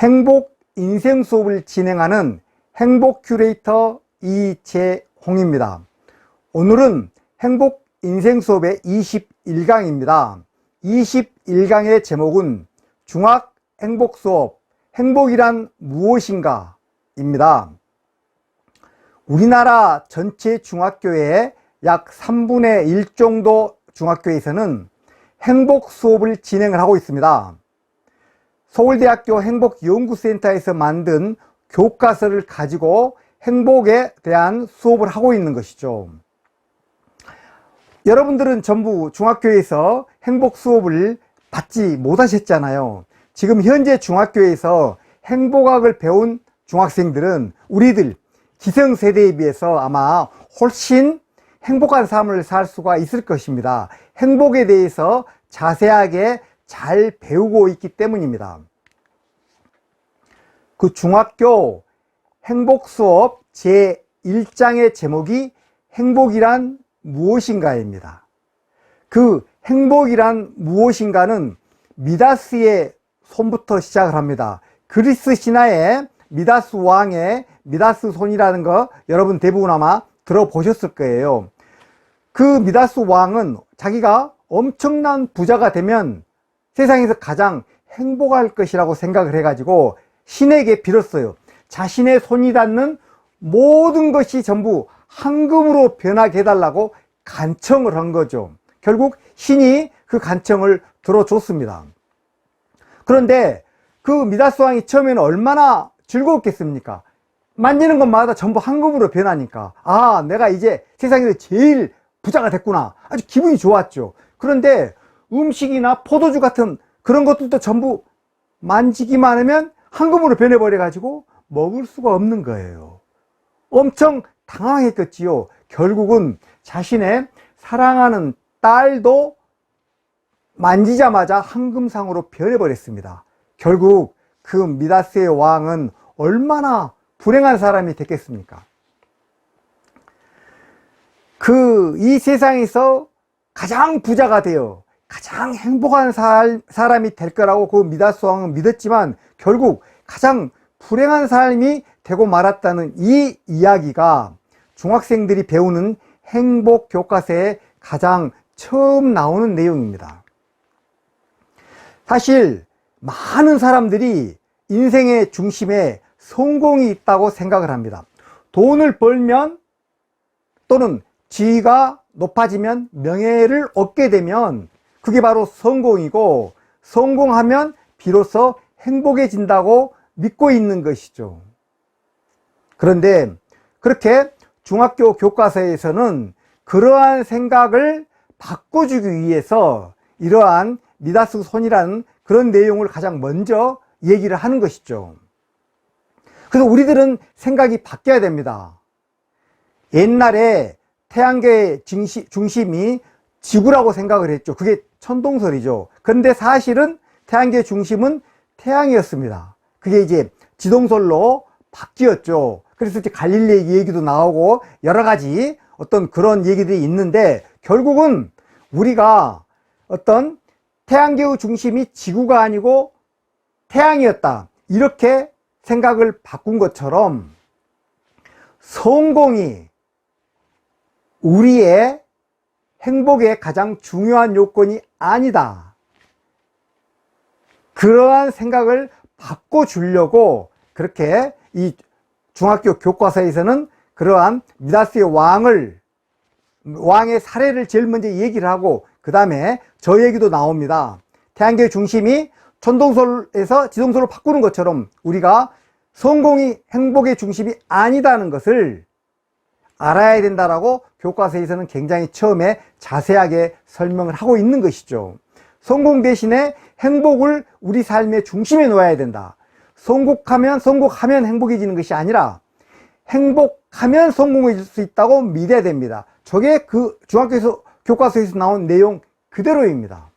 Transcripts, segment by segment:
행복 인생 수업을 진행하는 행복 큐레이터 이재홍입니다. 오늘은 행복 인생 수업의 21강입니다. 21강의 제목은 중학 행복 수업 행복이란 무엇인가 입니다. 우리나라 전체 중학교의 약 3분의 1 정도 중학교에서는 행복 수업을 진행을 하고 있습니다. 서울대학교 행복연구센터에서 만든 교과서를 가지고 행복에 대한 수업을 하고 있는 것이죠. 여러분들은 전부 중학교에서 행복 수업을 받지 못하셨잖아요. 지금 현재 중학교에서 행복학을 배운 중학생들은 우리들 기성세대에 비해서 아마 훨씬 행복한 삶을 살 수가 있을 것입니다. 행복에 대해서 자세하게 잘 배우고 있기 때문입니다. 그 중학교 행복 수업 제1장의 제목이 행복이란 무엇인가입니다. 그 행복이란 무엇인가는 미다스의 손부터 시작을 합니다. 그리스 신화의 미다스 왕의 미다스 손이라는 거 여러분 대부분 아마 들어보셨을 거예요. 그 미다스 왕은 자기가 엄청난 부자가 되면 세상에서 가장 행복할 것이라고 생각을 해가지고 신에게 빌었어요. 자신의 손이 닿는 모든 것이 전부 황금으로 변하게 해달라고 간청을 한 거죠. 결국 신이 그 간청을 들어줬습니다. 그런데 그 미다스 왕이 처음에는 얼마나 즐거웠겠습니까? 만지는 것마다 전부 황금으로 변하니까 아 내가 이제 세상에서 제일 부자가 됐구나 아주 기분이 좋았죠 그런데 음식이나 포도주 같은 그런 것들도 전부 만지기만 하면 황금으로 변해버려 가지고 먹을 수가 없는 거예요. 엄청 당황했겠지요. 결국은 자신의 사랑하는 딸도 만지자마자 황금상으로 변해버렸습니다. 결국 그 미다스의 왕은 얼마나 불행한 사람이 됐겠습니까? 그 이 세상에서 가장 부자가 되어 가장 행복한 살, 사람이 될 거라고 그 미다스 왕은 믿었지만 결국 가장 불행한 삶이 되고 말았다는 이 이야기가 중학생들이 배우는 행복 교과서에 가장 처음 나오는 내용입니다. 사실 많은 사람들이 인생의 중심에 성공이 있다고 생각을 합니다. 돈을 벌면 또는 지위가 높아지면 명예를 얻게 되면 그게 바로 성공이고 성공하면 비로소 행복해진다고 믿고 있는 것이죠. 그런데 그렇게 중학교 교과서에서는 그러한 생각을 바꿔주기 위해서 이러한 미다스 손이라는 그런 내용을 가장 먼저 얘기를 하는 것이죠. 그래서 우리들은 생각이 바뀌어야 됩니다. 옛날에 태양계의 중심이 지구라고 생각을 했죠. 그게 천동설이죠. 그런데 사실은 태양계의 중심은 태양이었습니다. 그게 이제 지동설로 바뀌었죠. 그래서 이제 갈릴레이 얘기도 나오고 여러 가지 어떤 그런 얘기들이 있는데 결국은 우리가 어떤 태양계의 중심이 지구가 아니고 태양이었다. 이렇게 생각을 바꾼 것처럼 성공이 우리의 행복의 가장 중요한 요건이 아니다. 그러한 생각을 바꿔주려고 그렇게 이 중학교 교과서에서는 그러한 미다스의 왕을 왕의 사례를 제일 먼저 얘기를 하고 그 다음에 저 얘기도 나옵니다. 태양계의 중심이 천동설에서 지동설로 바꾸는 것처럼 우리가 성공이 행복의 중심이 아니다는 것을 알아야 된다라고 교과서에서는 굉장히 처음에 자세하게 설명을 하고 있는 것이죠. 성공 대신에 행복을 우리 삶의 중심에 놓아야 된다. 성공하면 성공하면 행복해지는 것이 아니라 행복하면 성공해질 수 있다고 믿어야 됩니다. 저게 그 중학교에서 교과서에서 나온 내용 그대로입니다.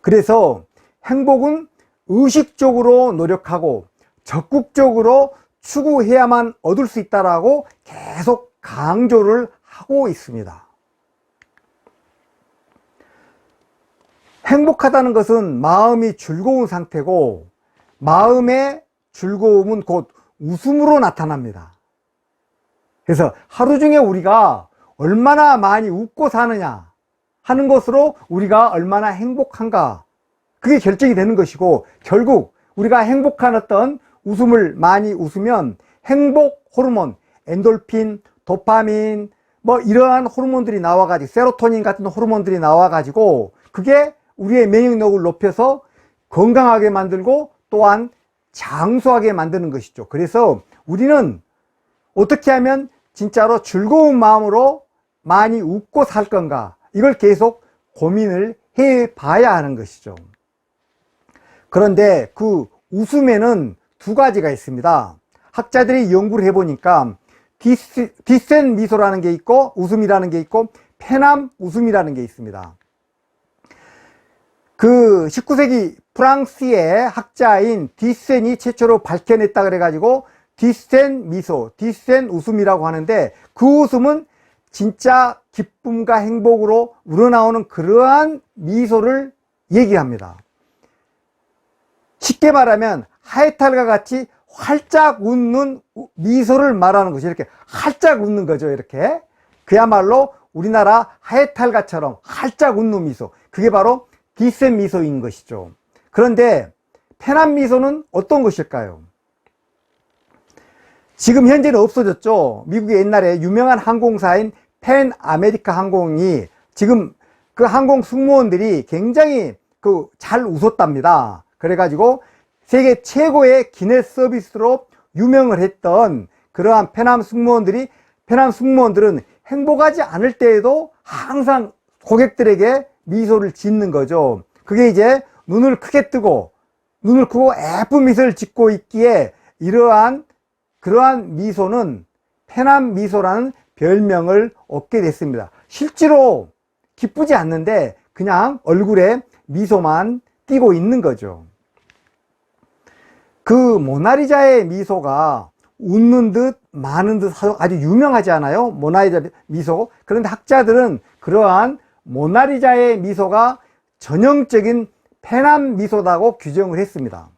그래서 행복은 의식적으로 노력하고 적극적으로 추구해야만 얻을 수 있다라고 계속 강조를 하고 있습니다. 행복하다는 것은 마음이 즐거운 상태고 마음의 즐거움은 곧 웃음으로 나타납니다. 그래서 하루 중에 우리가 얼마나 많이 웃고 사느냐 하는 것으로 우리가 얼마나 행복한가 그게 결정이 되는 것이고 결국 우리가 행복한 어떤 웃음을 많이 웃으면 행복 호르몬, 엔돌핀, 도파민 뭐 이러한 호르몬들이 나와가지고 세로토닌 같은 호르몬들이 나와가지고 그게 우리의 면역력을 높여서 건강하게 만들고 또한 장수하게 만드는 것이죠. 그래서 우리는 어떻게 하면 진짜로 즐거운 마음으로 많이 웃고 살 건가 이걸 계속 고민을 해 봐야 하는 것이죠. 그런데 그 웃음에는 두 가지가 있습니다. 학자들이 연구를 해보니까 디센 미소라는 게 있고 웃음이라는 게 있고 페남 웃음이라는 게 있습니다. 그 19세기 프랑스의 학자인 디센이 최초로 밝혀냈다 그래가지고 디센 미소, 디센 웃음이라고 하는데 그 웃음은 진짜 기쁨과 행복으로 우러나오는 그러한 미소를 얘기합니다. 쉽게 말하면 하이탈과 같이 활짝 웃는 미소를 말하는 것이 이렇게 활짝 웃는 거죠. 이렇게 그야말로 우리나라 하이탈가처럼 활짝 웃는 미소 그게 바로 디센 미소인 것이죠. 그런데 페남 미소는 어떤 것일까요? 지금 현재는 없어졌죠. 미국의 옛날에 유명한 항공사인 펜 아메리카 항공이 지금 그 항공 승무원들이 굉장히 그 잘 웃었답니다. 그래가지고 세계 최고의 기내 서비스로 유명을 했던 그러한 페남 승무원들이 페남 승무원들은 행복하지 않을 때에도 항상 고객들에게 미소를 짓는 거죠. 그게 이제 눈을 크게 뜨고 눈을 크고 예쁜 미소를 짓고 있기에 이러한 그러한 미소는 페남 미소라는 별명을 얻게 됐습니다. 실제로 기쁘지 않는데 그냥 얼굴에 미소만 띄고 있는 거죠. 그 모나리자의 미소가 웃는 듯 마는 듯 아주 유명하지 않아요? 모나리자 미소. 그런데 학자들은 그러한 모나리자의 미소가 전형적인 페남 미소다고 규정을 했습니다.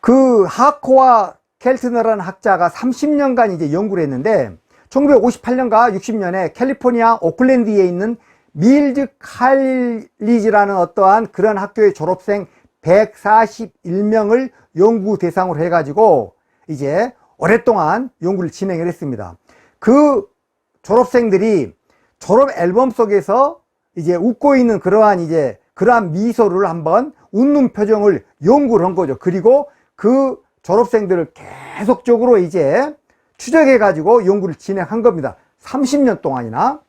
그 하코와 켈트너라는 학자가 30년간 이제 연구를 했는데 1958년과 60년에 캘리포니아 오클랜드에 있는 밀즈 칼리지라는 어떠한 그런 학교의 졸업생 141명을 연구 대상으로 해가지고 이제 오랫동안 연구를 진행을 했습니다. 그 졸업생들이 졸업 앨범 속에서 이제 웃고 있는 그러한 이제 그러한 미소를 한번 웃는 표정을 연구를 한 거죠. 그리고 그 졸업생들을 계속적으로 이제 추적해 가지고 연구를 진행한 겁니다. 30년 동안이나.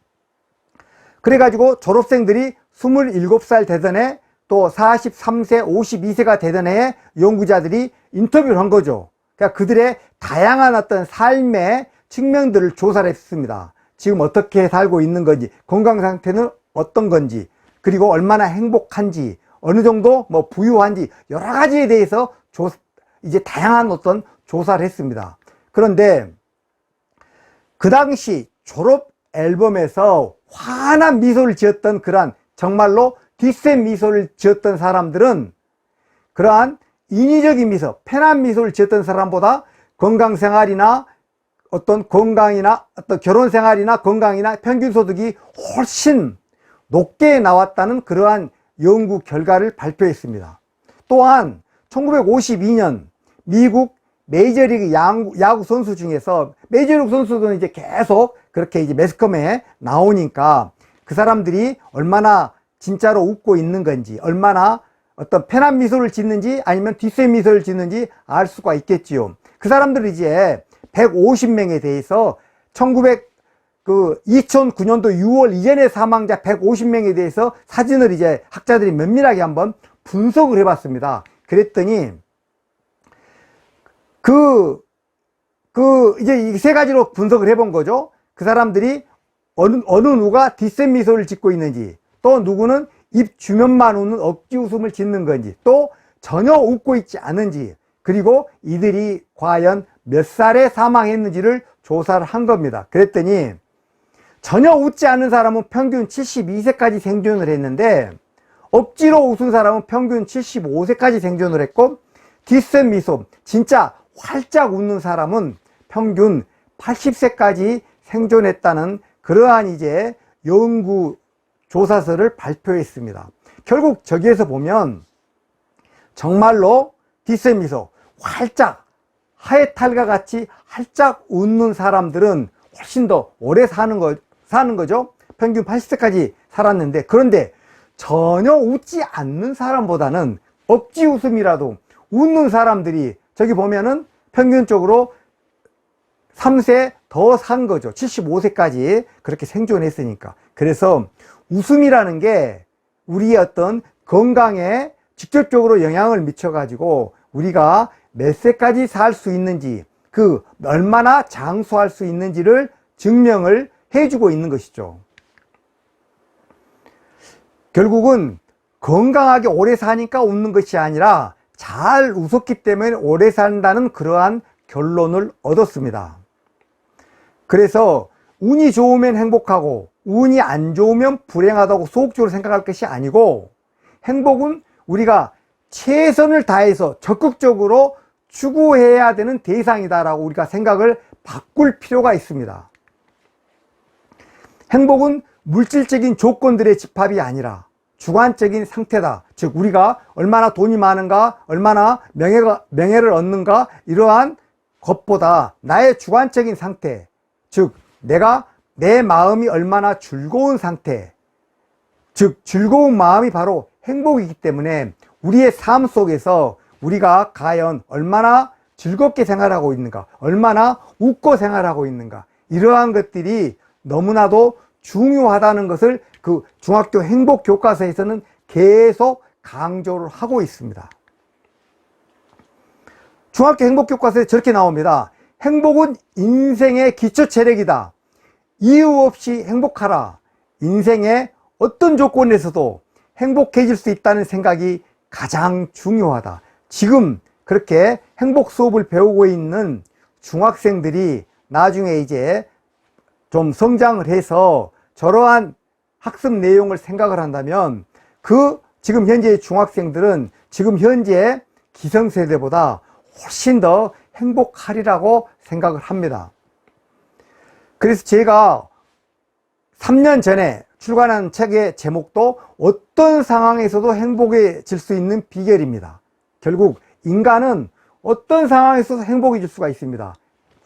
그래 가지고 졸업생들이 27살 되던 해 또 43세, 52세가 되던 해에 연구자들이 인터뷰를 한 거죠. 그러니까 그들의 다양한 어떤 삶의 측면들을 조사를 했습니다. 지금 어떻게 살고 있는 건지, 건강 상태는 어떤 건지, 그리고 얼마나 행복한지, 어느 정도 뭐 부유한지, 여러 가지에 대해서 조, 이제 다양한 어떤 조사를 했습니다. 그런데 그 당시 졸업 앨범에서 환한 미소를 지었던 그러한 정말로 뒷셈 미소를 지었던 사람들은 그러한 인위적인 미소, 편한 미소를 지었던 사람보다 건강 생활이나 어떤 건강이나 어떤 결혼 생활이나 건강이나 평균 소득이 훨씬 높게 나왔다는 그러한 연구 결과를 발표했습니다. 또한 1952년 미국 메이저리그 야구, 야구 선수 중에서 메이저리그 선수들은 이제 계속 그렇게 이제 매스컴에 나오니까 그 사람들이 얼마나 진짜로 웃고 있는 건지 얼마나 어떤 편한 미소를 짓는지 아니면 뒷세 미소를 짓는지 알 수가 있겠지요. 그 사람들이 이제 150명에 대해서 1900, 그 2009년도 6월 이전의 사망자 150명에 대해서 사진을 이제 학자들이 면밀하게 한번 분석을 해봤습니다. 그랬더니 그, 그, 이제 이 세 가지로 분석을 해본 거죠. 그 사람들이 어느, 어느 누가 뒷셈 미소를 짓고 있는지, 또 누구는 입 주변만 웃는 억지 웃음을 짓는 건지, 또 전혀 웃고 있지 않은지, 그리고 이들이 과연 몇 살에 사망했는지를 조사를 한 겁니다. 그랬더니 전혀 웃지 않는 사람은 평균 72세까지 생존을 했는데 억지로 웃은 사람은 평균 75세까지 생존을 했고 뒷셈 미소 진짜 활짝 웃는 사람은 평균 80세까지 생존했다는 그러한 이제 연구 조사서를 발표했습니다. 결국 저기에서 보면 정말로 뒷셈 미소 활짝 하회탈과 같이 활짝 웃는 사람들은 훨씬 더 오래 사는 거 사는 거죠. 평균 80세까지 살았는데 그런데 전혀 웃지 않는 사람보다는 억지 웃음이라도 웃는 사람들이 저기 보면은 평균적으로 3세 더 산 거죠. 75세까지 그렇게 생존했으니까. 그래서 웃음이라는 게 우리의 어떤 건강에 직접적으로 영향을 미쳐가지고 우리가 몇 세까지 살 수 있는지 그 얼마나 장수할 수 있는지를 증명을 해주고 있는 것이죠. 결국은 건강하게 오래 사니까 웃는 것이 아니라 잘 웃었기 때문에 오래 산다는 그러한 결론을 얻었습니다. 그래서 운이 좋으면 행복하고 운이 안 좋으면 불행하다고 소극적으로 생각할 것이 아니고 행복은 우리가 최선을 다해서 적극적으로 추구해야 되는 대상이다라고 우리가 생각을 바꿀 필요가 있습니다. 행복은 물질적인 조건들의 집합이 아니라 주관적인 상태다. 즉, 우리가 얼마나 돈이 많은가, 얼마나 명예가, 명예를 얻는가, 이러한 것보다 나의 주관적인 상태, 즉, 내가 내 마음이 얼마나 즐거운 상태, 즉, 즐거운 마음이 바로 행복이기 때문에 우리의 삶 속에서 우리가 과연 얼마나 즐겁게 생활하고 있는가, 얼마나 웃고 생활하고 있는가, 이러한 것들이 너무나도 중요하다는 것을 그 중학교 행복 교과서에서는 계속 강조를 하고 있습니다. 중학교 행복 교과서에 저렇게 나옵니다. 행복은 인생의 기초 체력이다. 이유 없이 행복하라. 인생의 어떤 조건에서도 행복해질 수 있다는 생각이 가장 중요하다. 지금 그렇게 행복 수업을 배우고 있는 중학생들이 나중에 이제 좀 성장을 해서 저러한 학습 내용을 생각을 한다면 그 지금 현재의 중학생들은 지금 현재 기성세대보다 훨씬 더 행복하리라고 생각을 합니다. 그래서 제가 3년 전에 출간한 책의 제목도 어떤 상황에서도 행복해질 수 있는 비결입니다. 결국 인간은 어떤 상황에서도 행복해질 수가 있습니다.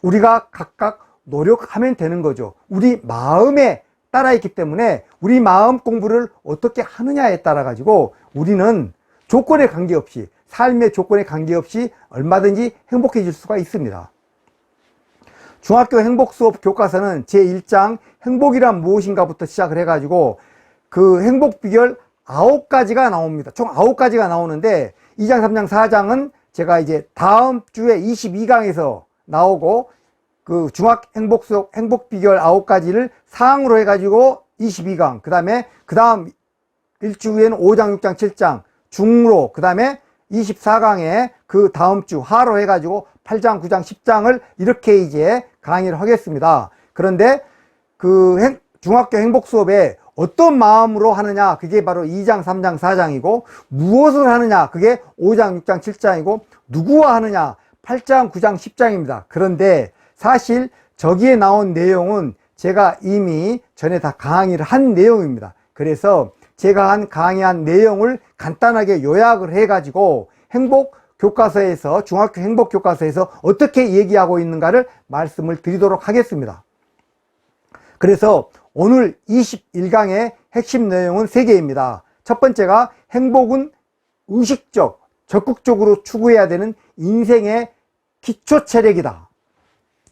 우리가 각각 노력하면 되는 거죠. 우리 마음에 따라 있기 때문에 우리 마음 공부를 어떻게 하느냐에 따라 가지고 우리는 조건에 관계없이 삶의 조건에 관계없이 얼마든지 행복해질 수가 있습니다. 중학교 행복 수업 교과서는 제1장 행복이란 무엇인가부터 시작을 해가지고 그 행복 비결 9가지가 나옵니다. 총 9가지가 나오는데 2장, 3장, 4장은 제가 이제 다음 주에 22강에서 나오고 그 중학 행복 수업 행복 비결 9가지를 상으로 해가지고 22강 그 다음에 그 다음 일주 후에는 5장, 6장, 7장 중으로 그 다음에 24강에 그 다음 주 하로 해가지고 8장, 9장, 10장을 이렇게 이제 강의를 하겠습니다. 그런데 그 행, 중학교 행복 수업에 어떤 마음으로 하느냐 그게 바로 2장, 3장, 4장이고 무엇을 하느냐 그게 5장, 6장, 7장이고 누구와 하느냐 8장, 9장, 10장입니다. 그런데 사실 저기에 나온 내용은 제가 이미 전에 다 강의를 한 내용입니다. 그래서 제가 한 강의한 내용을 간단하게 요약을 해가지고 행복 교과서에서 중학교 행복 교과서에서 어떻게 얘기하고 있는가를 말씀을 드리도록 하겠습니다. 그래서 오늘 21강의 핵심 내용은 3개입니다. 첫 번째가 행복은 의식적, 적극적으로 추구해야 되는 인생의 기초 체력이다.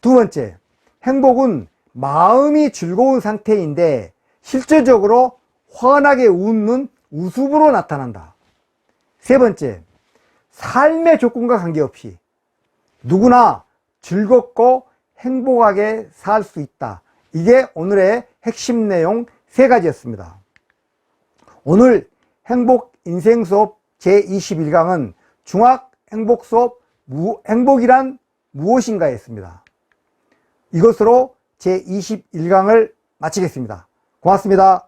두 번째, 행복은 마음이 즐거운 상태인데 실질적으로 환하게 웃는 웃음으로 나타난다. 세 번째, 삶의 조건과 관계없이 누구나 즐겁고 행복하게 살 수 있다. 이게 오늘의 핵심 내용 세 가지였습니다. 오늘 행복 인생 수업 제21강은 중학 행복 수업 행복이란 무엇인가 였습니다. 이것으로 제21강을 마치겠습니다. 고맙습니다.